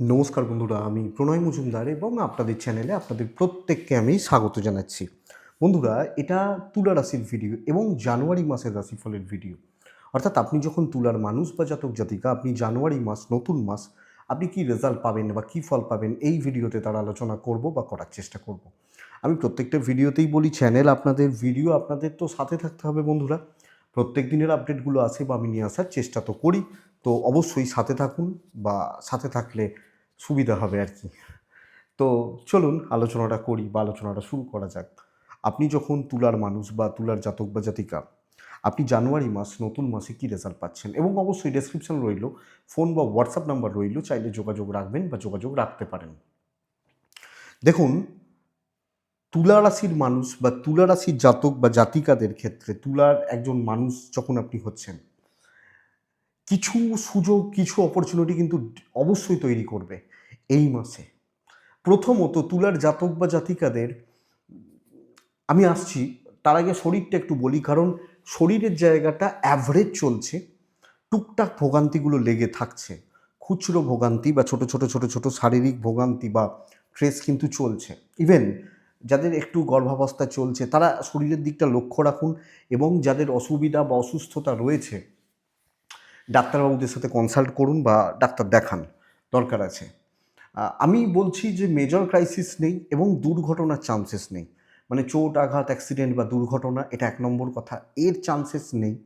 নমস্কার বন্ধুরা, আমি প্রণয় মজুমদার এবং আপনাদের চ্যানেলে আপনাদের প্রত্যেককে আমি স্বাগত জানাচ্ছি। বন্ধুরা, এটা তুলা রাশির ভিডিও এবং জানুয়ারি মাসের রাশিফলের ভিডিও অর্থাৎ আপনি যখন তুলার মানুষ বা জাতক জাতিকা, আপনি জানুয়ারি মাস, নতুন মাস, আপনি কি রেজাল্ট পাবেন বা কী ফল পাবেন, এই ভিডিওতে তার আলোচনা করব বা করার চেষ্টা করব। আমি প্রত্যেকটা ভিডিওতেই বলি চ্যানেল আপনাদের ভিডিও আপনাদের তো সাথে থাকতে হবে বন্ধুরা। প্রত্যেক দিনের আপডেটগুলো আসে বা আমি নিয়ে আসার চেষ্টা তো করি। তো অবশ্যই সাথে থাকুন বা সাথে থাকলে সুবিধা হবে আর কি। তো চলুন আলোচনাটা করি বা আলোচনাটা শুরু করা যাক। আপনি যখন তুলার মানুষ বা তুলার জাতক বা জাতিকা, আপনি জানুয়ারি মাস নতুন মাসে কী রেজাল্ট পাচ্ছেন? এবং অবশ্যই ডেসক্রিপশন রইল ফোন বা হোয়াটসঅ্যাপ নাম্বার রইল, চাইলে যোগাযোগ রাখবেন বা যোগাযোগ রাখতে পারেন। দেখুন, তুলা রাশির মানুষ বা তুলা রাশির জাতক বা জাতিকাদের ক্ষেত্রে তুলার একজন মানুষ যখন আপনি হচ্ছেন, কিছু সুযোগ, কিছু অপরচুনিটি কিন্তু অবশ্যই তৈরি করবে। এই মাসে। প্রথমত তুলার জাতক বা জাতিকাদের, আমি আসছি, তার আগে শরীরটা একটু বলি, কারণ শরীরের জায়গাটা অ্যাভারেজ চলছে, টুকটাক ভোগান্তিগুলো লেগে থাকছে। খুচরো ভোগান্তি বা ছোট ছোট ছোট ছোট শারীরিক ভোগান্তি বা ট্রেস কিন্তু চলছে। ইভেন যাদের একটু গর্ভাবস্থা চলছে, তারা শরীরের দিকটা লক্ষ্য রাখুন এবং যাদের অসুবিধা বা অসুস্থতা রয়েছে, ডাক্তারবাবুদের সাথে কনসাল্ট করুন বা ডাক্তার দেখান, দরকার আছে। আমি বলছি যে মেজর ক্রাইসিস নেই এবং দুর্ঘটনার চান্সেস নেই। মানে চোট, আঘাত অ্যাক্সিডেন্ট বা দুর্ঘটনা, এটা এক নম্বর কথা। এর চান্সেস নেই।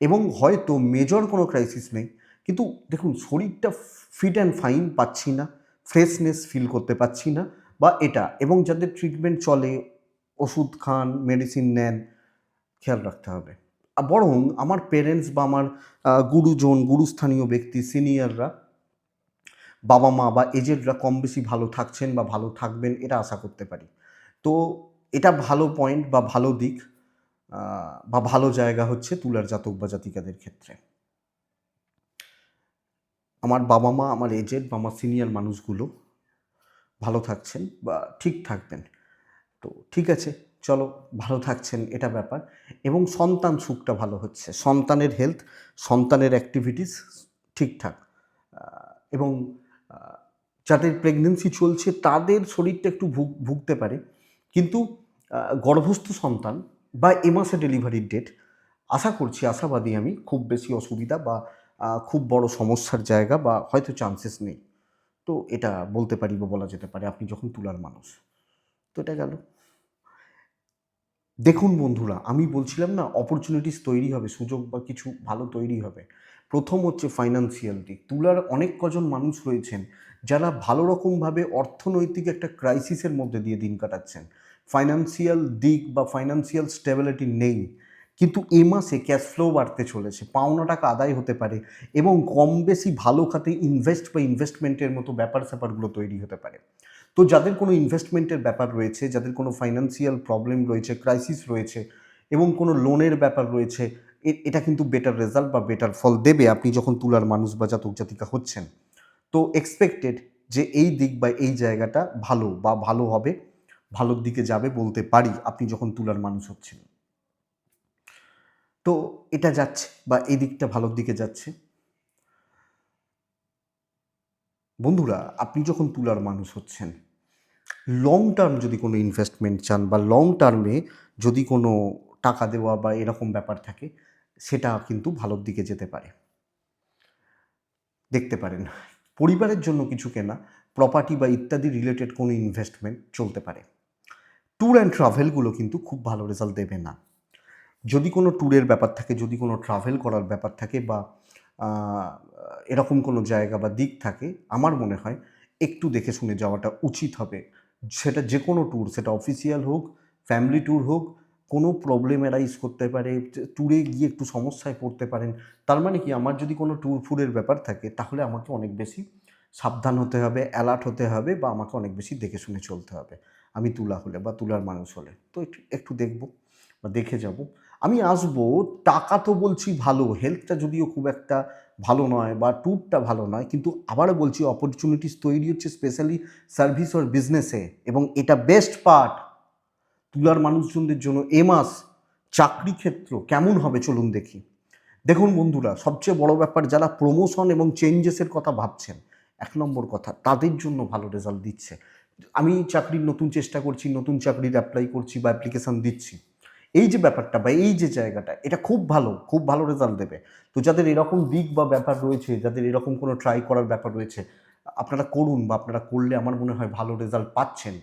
এবং হয়তো মেজর কোনো ক্রাইসিস নেই। কিন্তু দেখুন, শরীরটা ফিট অ্যান্ড ফাইন পাচ্ছি না। ফ্রেশনেস ফিল করতে পারছি না। বা এটা, এবং যাদের ট্রিটমেন্ট চলে, ওষুধ খান মেডিসিন নেন, খেয়াল রাখতে হবে। বরং আমার পেরেন্টস বা আমার গুরুজন, গুরুস্থানীয় ব্যক্তি সিনিয়ররা বাবা মা বা এজেডরা কম বেশি ভালো থাকছেন বা ভালো থাকবেন এটা আশা করতে পারি। তো এটা ভালো পয়েন্ট বা ভালো দিক বা ভালো জায়গা হচ্ছে তুলার জাতক বা জাতিকাদের ক্ষেত্রে। আমার বাবা মা, আমার এজেড বা আমার সিনিয়র মানুষগুলো ভালো থাকছেন বা ঠিক থাকবেন। তো ঠিক আছে, চলো ভালো থাকছেন এটা ব্যাপার। এবং সন্তান সুখটা ভালো হচ্ছে। সন্তানের হেলথ সন্তানের অ্যাক্টিভিটিস ঠিকঠাক। এবং যাদের প্রেগনেন্সি চলছে, তাদের শরীরটা একটু ভুগ ভুগতে পারে। কিন্তু গর্ভস্থ সন্তান বা এ মাসে ডেলিভারির ডেট আশা করছি, আশাবাদী আমি, খুব বেশি অসুবিধা বা খুব বড় সমস্যার জায়গা বা হয়তো চান্সেস নেই। তো এটা বলতে পারি বা বলা যেতে পারে, আপনি যখন তুলার মানুষ। তো এটা গেল। দেখুন বন্ধুরা, আমি বলছিলাম না অপরচুনিটিস তৈরি হবে, সুযোগ বা কিছু ভালো তৈরি হবে। প্রথম হচ্ছে ফাইন্যান্সিয়াল দিক তুলার অনেক কজন মানুষ রয়েছেন যারা ভালো রকমভাবে অর্থনৈতিক একটা ক্রাইসিসের মধ্যে দিয়ে দিন কাটাচ্ছেন। ফাইন্যান্সিয়াল দিক বা ফাইন্যান্সিয়াল স্টেবিলিটি নেই। কিন্তু এ মাসে ক্যাশ ফ্লো বাড়তে চলেছে, পাওনা টাকা আদায় হতে পারে এবং কম বেশি ভালো খাতে ইনভেস্ট বা ইনভেস্টমেন্টের মতো ব্যাপার স্যাপারগুলো তৈরি হতে পারে। তো যাদের কোনো ইনভেস্টমেন্টের ব্যাপার রয়েছে, যাদের কোনো ফাইন্যান্সিয়াল প্রবলেম রয়েছে ক্রাইসিস রয়েছে এবং কোনো লোনের ব্যাপার রয়েছে এটা কিন্তু বেটার রেজাল্ট বা বেটার ফল দেবে আপনি যখন তুলার মানুষ বা জাতক জাতিকা হচ্ছেন। তো এক্সপেক্টেড যে এই দিক বা এই জায়গাটা ভালো বা ভালো হবে, ভালোর দিকে যাবে বলতে পারি আপনি যখন তুলার মানুষ হচ্ছেন। তো এটা যাচ্ছে বা এই দিকটা ভালোর দিকে যাচ্ছে। বন্ধুরা, আপনি যখন তুলার মানুষ হচ্ছেন লং টার্ম যদি কোনো ইনভেস্টমেন্ট চান বা লং টার্মে যদি কোনো টাকা দেওয়া বা এরকম ব্যাপার থাকে সেটা কিন্তু ভালোর দিকে যেতে পারে। দেখতে পারেন, পরিবারের জন্য কিছু কেনা প্রপার্টি বা ইত্যাদি রিলেটেড কোনো ইনভেস্টমেন্ট চলতে পারে। ট্যুর অ্যান্ড ট্রাভেলগুলো কিন্তু খুব ভালো রেজাল্ট দেবে না। যদি কোনো ট্যুরের ব্যাপার থাকে, যদি কোনো ট্রাভেল করার ব্যাপার থাকে বা এরকম কোনো জায়গা বা দিক থাকে, আমার মনে হয় একটু দেখে শুনে যাওয়াটা উচিত হবে। সেটা যে কোনো ট্যুর সেটা অফিসিয়াল হোক ফ্যামিলি ট্যুর হোক কোনো প্রবলেম অ্যারাইজ করতে পারে ট্যুরে গিয়ে একটু সমস্যায় পড়তে পারেন। তার মানে কি, আমার যদি কোনো ট্যুর ফুরের ব্যাপার থাকে, তাহলে আমাকে অনেক বেশি সাবধান হতে হবে অ্যালার্ট হতে হবে বা আমাকে অনেক বেশি দেখে শুনে চলতে হবে। আমি তুলা হলে বা তুলার মানুষ হলে। তো একটু একটু দেখব বা দেখে যাব। আমি আসব, টাকা তো বলছি ভালো হেলথটা যদিও খুব একটা ভালো নয় বা ট্যুরটা ভালো নয়, কিন্তু আবারও বলছি অপরচুনিটিস তৈরি হচ্ছে স্পেশালি সার্ভিস ওর বিজনেসে এবং এটা বেস্ট পার্ট তুলার মানুষজনদের জন্য এ মাস চাকরি ক্ষেত্র কেমন হবে চলুন দেখি। দেখুন বন্ধুরা, সবচেয়ে বড় ব্যাপার যারা প্রমোশন এবং চেঞ্জেসের কথা ভাবছেন, এক নম্বর কথা, তাদের জন্য ভালো রেজাল্ট দিচ্ছে। আমি চাকরির নতুন চেষ্টা করছি, নতুন চাকরির অ্যাপ্লাই করছি বা অ্যাপ্লিকেশান দিচ্ছি। এই যে ব্যাপারটা বা এই যে জায়গাটা, এটা খুব ভালো খুব ভালো রেজাল্ট দেবে। তো যাদের এরকম দিক বা ব্যাপার রয়েছে, যাদের এরকম কোনো ট্রাই করার ব্যাপার রয়েছে, আপনারা করুন বা আপনারা করলে আমার মনে হয় ভালো রেজাল্ট পাচ্ছেন।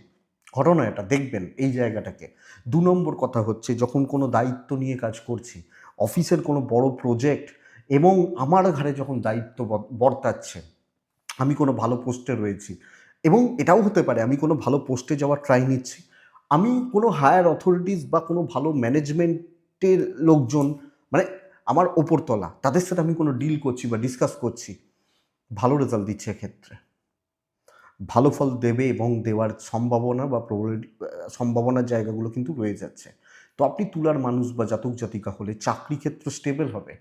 ঘটনা এটা, দেখবেন এই জায়গাটাকে। দু নম্বর কথা হচ্ছে, যখন কোনো দায়িত্ব নিয়ে কাজ করছি, অফিসের কোনো বড় প্রজেক্ট এবং আমার ঘাড়ে যখন দায়িত্ব বর- বর্তাচ্ছে, আমি কোনো ভালো পোস্টে রয়েছি এবং এটাও হতে পারে, আমি কোনো ভালো পোস্টে যাওয়ার ট্রাই নিচ্ছি, আমি কোনো হায়ার অথরিটিস বা কোনো ভালো ম্যানেজমেন্টের লোকজন মানে আমার ওপরতলা, তাদের সাথে আমি কোনো ডিল করছি বা ডিসকাস করছি, ভালো রেজাল্ট দিচ্ছে এক্ষেত্রে। ভালো ফল দেবে এবং দেওয়ার সম্ভাবনা বা সম্ভাবনার জায়গাগুলো কিন্তু রয়ে যাচ্ছে। তো আপনি তুলার মানুষ বা জাতক জাতিকা হলে চাকরি ক্ষেত্র স্টেবল হবে।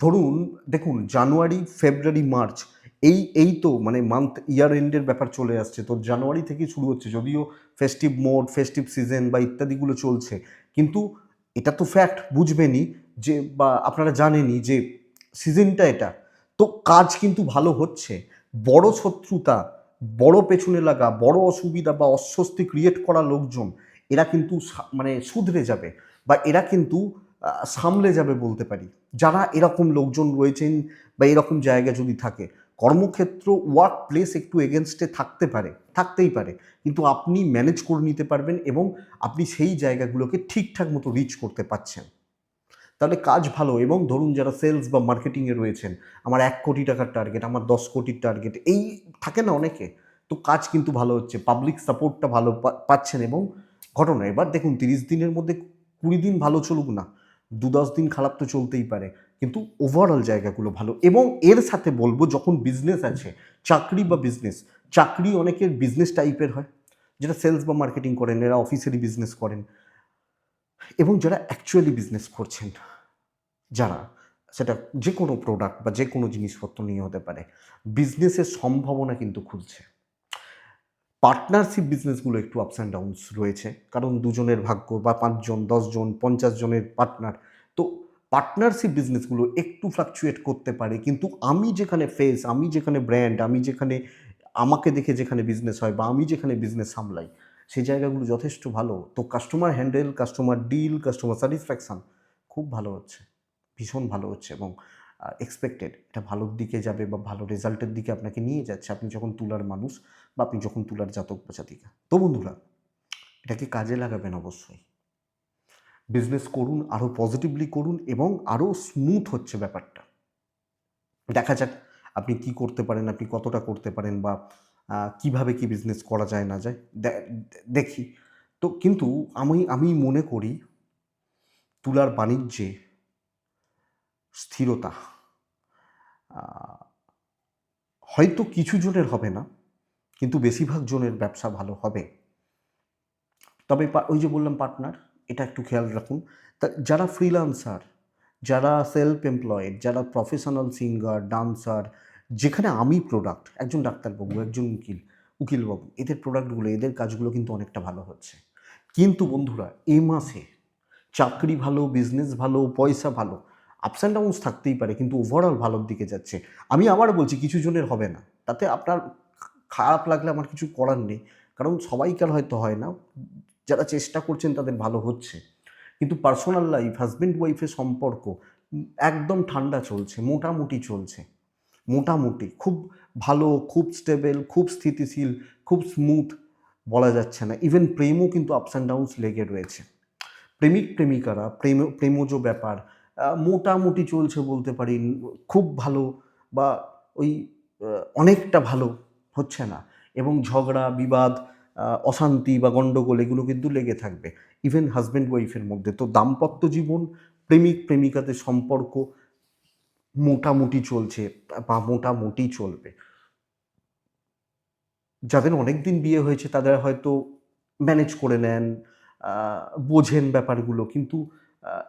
ধরুন, দেখুন, জানুয়ারি, ফেব্রুয়ারি, মার্চ, এই এই তো মানে মান্থ ইয়ার এন্ডের ব্যাপার চলে আসছে। তো জানুয়ারি থেকেই শুরু হচ্ছে, যদিও ফেস্টিভ মোড ফেস্টিভ সিজন বা ইত্যাদিগুলো চলছে। কিন্তু এটা তো ফ্যাক্ট বুঝবেনই যে বা আপনারা জানেনই যে সিজনটা এটা। তো কাজ কিন্তু ভালো হচ্ছে। বড় শত্রুতা বড় পেছনে লাগা, বড় অসুবিধা বা অস্বস্তি ক্রিয়েট করা লোকজন, এরা কিন্তু মানে শুধরে যাবে বা এরা কিন্তু সামলে যাবে বলতে পারি। যারা এরকম লোকজন রয়েছেন বা এরকম জায়গা যদি থাকে, কর্মক্ষেত্র ওয়ার্ক প্লেস একটু এগেনস্টে থাকতে পারে, থাকতেই পারে। কিন্তু আপনি ম্যানেজ করে নিতে পারবেন এবং আপনি সেই জায়গাগুলোকে ঠিকঠাক মতো রিচ করতে পারছেন। তাহলে কাজ ভালো এবং ধরুন যারা সেলস বা মার্কেটিংয়ে রয়েছেন, আমার এক কোটি টাকার টার্গেট আমার দশ কোটির টার্গেট এই থাকে না অনেকে। তো কাজ কিন্তু ভালো হচ্ছে পাবলিক সাপোর্টটা ভালো পাচ্ছেন এবং ঘটনা, এবার দেখুন তিরিশ দিনের মধ্যে কুড়ি দিন ভালো চলুক না, দু দশ দিন খারাপ তো চলতেই পারে, কিন্তু ওভারঅল জায়গাগুলো ভালো এবং এর সাথে বলব যখন বিজনেস আছে, চাকরি বা বিজনেস চাকরি অনেকের বিজনেস টাইপের হয়। যেটা সেলস বা মার্কেটিং করেন, এরা অফিসেরই বিজনেস করেন এবং যারা অ্যাকচুয়ালি বিজনেস করছেন, যারা সেটা যে কোনো প্রোডাক্ট বা যে কোনো জিনিসপত্র নিয়ে হতে পারে বিজনেসের সম্ভাবনা কিন্তু খুলছে। পার্টনারশিপ বিজনেসগুলো একটু আপস অ্যান্ড ডাউনস রয়েছে, কারণ দুজনের ভাগ্য বা পাঁচজন, দশজন, পঞ্চাশ জনের পার্টনার তো পার্টনারশিপ বিজনেসগুলো একটু ফ্লাকচুয়েট করতে পারে, কিন্তু আমি যেখানে ফেস আমি যেখানে ব্র্যান্ড আমি যেখানে আমাকে দেখে যেখানে বিজনেস হয় বা আমি যেখানে বিজনেস সামলাই সেই জায়গাগুলো যথেষ্ট ভালো। তো customer handle customer deal customer satisfaction খুব ভালো হচ্ছে। ভীষণ ভালো হচ্ছে এবং এক্সপেক্টেড এটা ভালোর দিকে যাবে বা ভালো রেজাল্টের দিকে আপনাকে নিয়ে যাচ্ছে আপনি যখন তুলার মানুষ বা আপনি যখন তুলার জাতক বা জাতিকা। তো বন্ধুরা, এটাকে কাজে লাগাবেন অবশ্যই। বিজনেস করুন আরও পজিটিভলি করুন এবং আরও স্মুথ হচ্ছে ব্যাপারটা। দেখা যাক আপনি কি করতে পারেন, আপনি কতটা করতে পারেন বা কীভাবে কি বিজনেস করা যায়, না যায় দেখি। তো কিন্তু আমি আমি মনে করি তুলার বাণিজ্যে স্থিরতা হয়তো কিছু জনের হবে না, কিন্তু বেশিরভাগ জনের ব্যবসা ভালো হবে। তবে ওই যে বললাম পার্টনার এটা একটু খেয়াল রাখুন। যারা ফ্রিলান্সার যারা সেলফ এমপ্লয়েড যারা প্রফেশনাল সিঙ্গার ডান্সার যেখানে আমি প্রোডাক্ট একজন ডাক্তারবাবু, একজন উকিল, উকিলবাবু, এদের প্রোডাক্টগুলো এদের কাজগুলো কিন্তু অনেকটা ভালো হচ্ছে। কিন্তু বন্ধুরা, এ মাসে চাকরি ভালো বিজনেস ভালো, পয়সা ভালো আপস অ্যান্ড ডাউনস থাকতেই পারে, কিন্তু ওভারঅল ভালোর দিকে যাচ্ছে। আমি আবার বলছি, কিছু জনের হবে না। তাতে আপনার খারাপ লাগলে আমার কিছু করার নেই। কারণ সবাইকার হয়তো হয় না। যারা চেষ্টা করছেন, তাদের ভালো হচ্ছে। কিন্তু পার্সোনাল লাইফ হাজব্যান্ড ওয়াইফের সম্পর্ক, একদম ঠান্ডা চলছে, মোটামুটি চলছে। মোটামুটি, খুব ভালো, খুব স্টেবল খুব স্থিতিশীল, খুব স্মুথ বলা যাচ্ছে না। ইভেন প্রেমও কিন্তু আপস অ্যান্ড ডাউনস লেগে রয়েছে। প্রেমিক, প্রেমিকারা, প্রেম, প্রেমজ ব্যাপার মোটামুটি চলছে বলতে পারি। খুব ভালো বা ওই অনেকটা ভালো হচ্ছে না। এবং ঝগড়া, বিবাদ অশান্তি বা গণ্ডগোল এগুলো কিন্তু লেগে থাকবে। ইভেন হাজব্যান্ড ওয়াইফের মধ্যে। তো দাম্পত্য জীবন, প্রেমিক, প্রেমিকাদের সম্পর্ক মোটামুটি চলছে বা মোটামুটি চলবে। যাদের অনেক দিন বিয়ে হয়েছে, তাদের হয়তো ম্যানেজ করে নেন বোঝেন ব্যাপারগুলো, কিন্তু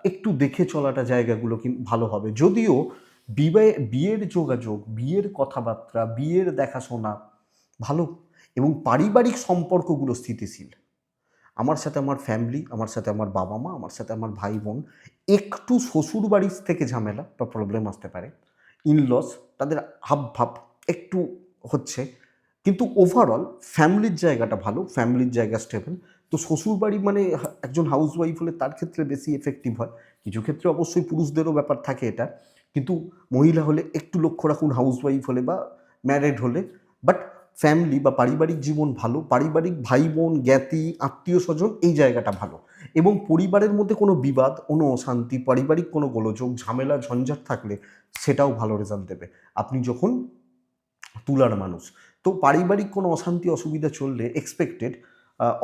একটু দেখে চলাটা জায়গাগুলো ভালো হবে। যদিও বিবাহে, বিয়ের যোগাযোগ, বিয়ের কথাবার্তা, বিয়ের দেখাশোনা ভালো এবং পারিবারিক সম্পর্কগুলো স্থিতিশীল। আমার সাথে আমার ফ্যামিলি আমার সাথে আমার বাবা মা, আমার সাথে আমার ভাই বোন, একটু শ্বশুর বাড়ির থেকে ঝামেলা বা প্রবলেম আসতে পারে। ইনলস তাদের হাব ভাব একটু হচ্ছে। কিন্তু ওভারঅল ফ্যামিলির জায়গাটা ভালো ফ্যামিলির জায়গা স্টেবল তো শ্বশুরবাড়ি মানে একজন হাউস ওয়াইফ হলে তার ক্ষেত্রে বেশি এফেক্টিভ হয়। কিছু ক্ষেত্রে অবশ্যই পুরুষদেরও ব্যাপার থাকে এটা। কিন্তু মহিলা হলে একটু লক্ষ্য রাখুন হাউস ওয়াইফ হলে বা ম্যারেড হলে। বাট ফ্যামিলি বা পারিবারিক জীবন ভালো, পারিবারিক ভাই বোন জ্ঞাতি, আত্মীয় স্বজন, এই জায়গাটা ভালো। এবং পরিবারের মধ্যে কোনো বিবাদ, কোনো অশান্তি, পারিবারিক কোনো গোলযোগ, ঝামেলা, ঝঞ্ঝাট থাকলে সেটাও ভালো রেজাল্ট দেবে। আপনি যখন তুলার মানুষ, তো পারিবারিক কোনো অশান্তি, অসুবিধা চললে এক্সপেক্টেড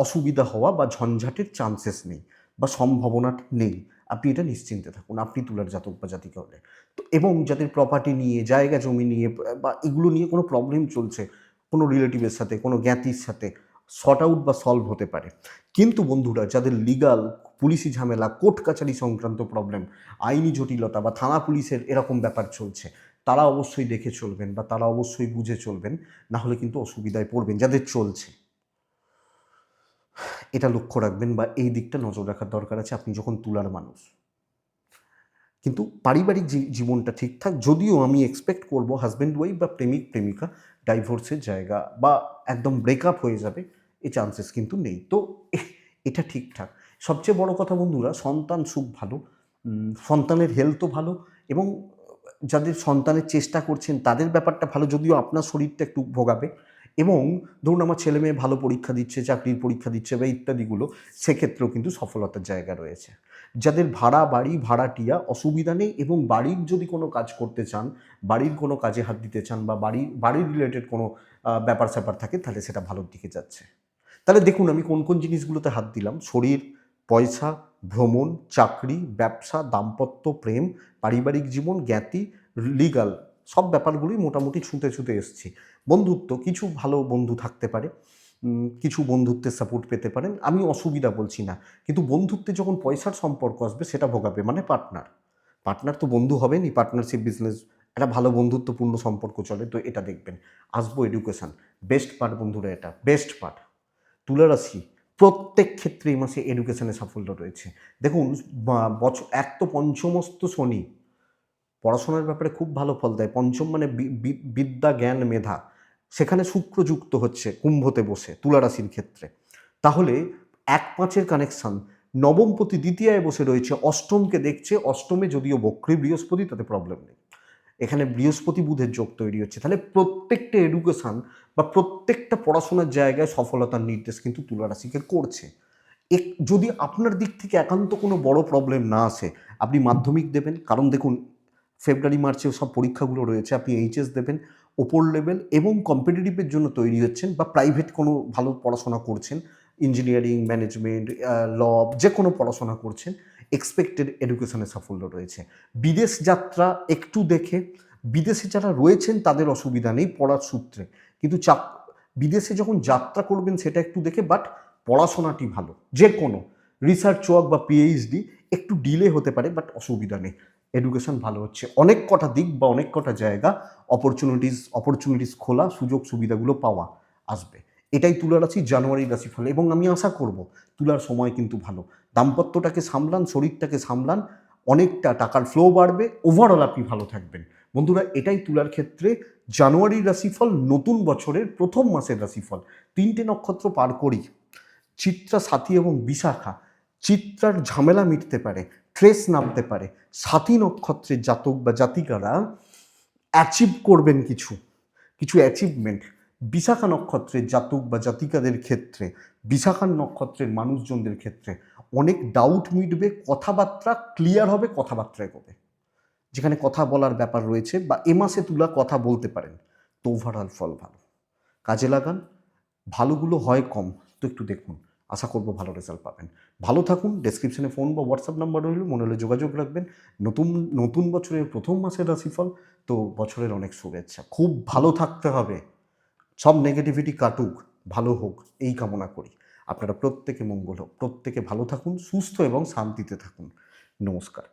অসুবিধা হওয়া বা ঝঞ্ঝাটের চান্সেস নেই বা সম্ভাবনা নেই। আপনি এটা নিশ্চিন্তে থাকুন, আপনি তুলার জাতক বা জাতিকা হলে। তো এবং যাদের প্রপার্টি নিয়ে, জায়গা জমি নিয়ে বা এগুলো নিয়ে কোনো প্রবলেম চলছে কোনো রিলেটিভের সাথে, কোনো জ্ঞাতির সাথে শর্ট আউট বা সলভ হতে পারে। কিন্তু বন্ধুরা, যাদের লিগাল পুলিশি ঝামেলা কোর্ট কাছারি সংক্রান্ত প্রবলেম আইনি জটিলতা বা থানা পুলিশের এরকম ব্যাপার চলছে, তারা অবশ্যই দেখে চলবেন বা তারা অবশ্যই বুঝে চলবেন, না হলে কিন্তু অসুবিধায় পড়বেন যাদের চলছে। এটা লক্ষ্য রাখবেন বা এই দিকটা নজর রাখার দরকার আছে। আপনি যখন তুলার মানুষ কিন্তু পারিবারিক জীবনটা ঠিকঠাক যদিও আমি এক্সপেক্ট করব হাজব্যান্ড ওয়াইফ বা প্রেমিক, প্রেমিকা ডাইভোর্সের জায়গা বা একদম ব্রেকআপ হয়ে যাবে, এ চান্সেস কিন্তু নেই। তো এটা ঠিকঠাক সবচেয়ে বড় কথা বন্ধুরা, সন্তান সুখ ভালো সন্তানের হেলথও ভালো এবং যাদের সন্তানের চেষ্টা করছেন, তাদের ব্যাপারটা ভালো, যদিও আপনার শরীরটা একটু ভোগাবে এবং ধরুন আমার ছেলে মেয়ে ভালো পরীক্ষা দিচ্ছে, চাকরির পরীক্ষা দিচ্ছে বা ইত্যাদিগুলো, সেক্ষেত্রেও কিন্তু সফলতার জায়গা রয়েছে। যাদের ভাড়া বাড়ি, ভাড়াটিয়া অসুবিধা নেই এবং বাড়ির যদি কোনো কাজ করতে চান, বাড়ির কোনো কাজে হাত দিতে চান বা বাড়ির বাড়ির রিলেটেড কোনো ব্যাপার স্যাপার থাকে, তাহলে সেটা ভালোর দিকে যাচ্ছে। তাহলে দেখুন, আমি কোন কোন জিনিসগুলোতে হাত দিলাম? শরীর, পয়সা, ভ্রমণ, চাকরি, ব্যবসা, দাম্পত্য, প্রেম, পারিবারিক জীবন, জ্ঞাতি লিগাল সব ব্যাপারগুলোই মোটামুটি ছুঁতে ছুঁতে এসছি। বন্ধুত্ব, কিছু ভালো বন্ধু থাকতে পারে। কিছু বন্ধুত্বের সাপোর্ট পেতে পারেন। আমি অসুবিধা বলছি না। কিন্তু বন্ধুত্বে যখন পয়সার সম্পর্ক আসবে, সেটা ভোগাবে মানে পার্টনার পার্টনার তো বন্ধু হবেনই। পার্টনারশিপ বিজনেস একটা ভালো বন্ধুত্বপূর্ণ সম্পর্ক চলে, তো এটা দেখবেন। আসব এডুকেশন বেস্ট পার্ট বন্ধুরা, এটা। বেস্ট পার্ট তুলা রাশি প্রত্যেক ক্ষেত্রে এই মাসে এডুকেশানে সাফল্য রয়েছে। দেখুন বছর এক তো পঞ্চমস্ত শনি। পড়াশোনার ব্যাপারে খুব ভালো ফল দেয়। পঞ্চম মানে বিদ্যা, জ্ঞান, মেধা। সেখানে শুক্র যুক্ত হচ্ছে কুম্ভতে বসে তুলারাশির ক্ষেত্রে। তাহলে এক পাঁচের কানেকশন নবমপতি দ্বিতীয়ায় বসে রয়েছে, অষ্টমকে দেখছে, অষ্টমে যদিও বক্রী বৃহস্পতি, তাতে প্রবলেম নেই। এখানে বৃহস্পতি বুধের যোগ তৈরি হচ্ছে। তাহলে প্রত্যেকটা এডুকেশন বা প্রত্যেকটা পড়াশোনার জায়গায় সফলতার নির্দেশ কিন্তু তুলারাশিকে করছে। এক যদি আপনার দিক থেকে একান্ত কোনো বড় প্রবলেম না আসে, আপনি মাধ্যমিক দেবেন। কারণ দেখুন, ফেব্রুয়ারি, মার্চে সব পরীক্ষাগুলো রয়েছে, আপনি এইচএস দেবেন। ওপর লেভেল এবং কম্পিটিটিভের জন্য তৈরি হচ্ছেন বা প্রাইভেট কোনো ভালো পড়াশোনা করছেন। ইঞ্জিনিয়ারিং ম্যানেজমেন্ট ল যে কোনো পড়াশোনা করছেন। এক্সপেক্টেড এডুকেশনের সাফল্য রয়েছে। বিদেশ যাত্রা একটু দেখে, বিদেশে যারা রয়েছেন তাদের অসুবিধা নেই পড়ার সূত্রে। কিন্তু চাপ, বিদেশে যখন যাত্রা করবেন সেটা একটু দেখে বাট পড়াশোনাটি ভালো। যে কোনো রিসার্চ ওয়ার্ক বা পিএইচডি একটু ডিলে হতে পারে বাট অসুবিধা নেই। এডুকেশন ভালো হচ্ছে। অনেক কটা দিক বা অনেক কটা জায়গা অপরচুনিটিস অপরচুনিটিস খোলা, সুযোগ সুবিধাগুলো পাওয়া আসবে। এটাই তুলা রাশি জানুয়ারি রাশি ফলে এবং আমি আশা করব তুলার সময় কিন্তু ভালো। দাম্পত্যটাকে সামলান, শরীরটাকে সামলান, অনেকটা টাকার ফ্লো বাড়বে ওভারঅল আপনি ভালো থাকবেন। বন্ধুরা, এটাই তুলার ক্ষেত্রে জানুয়ারির রাশিফল, নতুন বছরের প্রথম মাসের রাশিফল। তিনটে নক্ষত্র পার করি। চিত্রা সাথী এবং বিশাখা। চিত্রার ঝামেলা মিটতে পারে। ট্রেস নামতে পারে। সাথী নক্ষত্রের জাতক বা জাতিকারা অ্যাচিভ করবেন কিছু কিছু অ্যাচিভমেন্ট বিশাখা নক্ষত্রের জাতক বা জাতিকাদের ক্ষেত্রে, বিশাখার নক্ষত্রের মানুষজনদের ক্ষেত্রে অনেক ডাউট মিটবে, কথাবার্তা ক্লিয়ার হবে, কথাবার্তায় এগোবে যেখানে কথা বলার ব্যাপার রয়েছে বা এ মাসে তুলা কথা বলতে পারেন, তো ওভারঅল ফল ভালো। কাজে লাগান, ভালোগুলো হয় কম, তো একটু দেখুন। আশা করব ভালো রেজাল্ট পাবেন। ভালো থাকুন ডেসক্রিপশনে ফোন বা হোয়াটসঅ্যাপ নাম্বার রইল, মনে হলে যোগাযোগ রাখবেন। নতুন নতুন বছরের প্রথম মাসের রাশিফল, তো বছরের অনেক শুভেচ্ছা। খুব ভালো থাকতে হবে। সব নেগেটিভিটি কাটুক, ভালো হোক, এই কামনা করি। আপনারা প্রত্যেকে মঙ্গল হোক। প্রত্যেকে ভালো থাকুন, সুস্থ এবং শান্তিতে থাকুন। নমস্কার।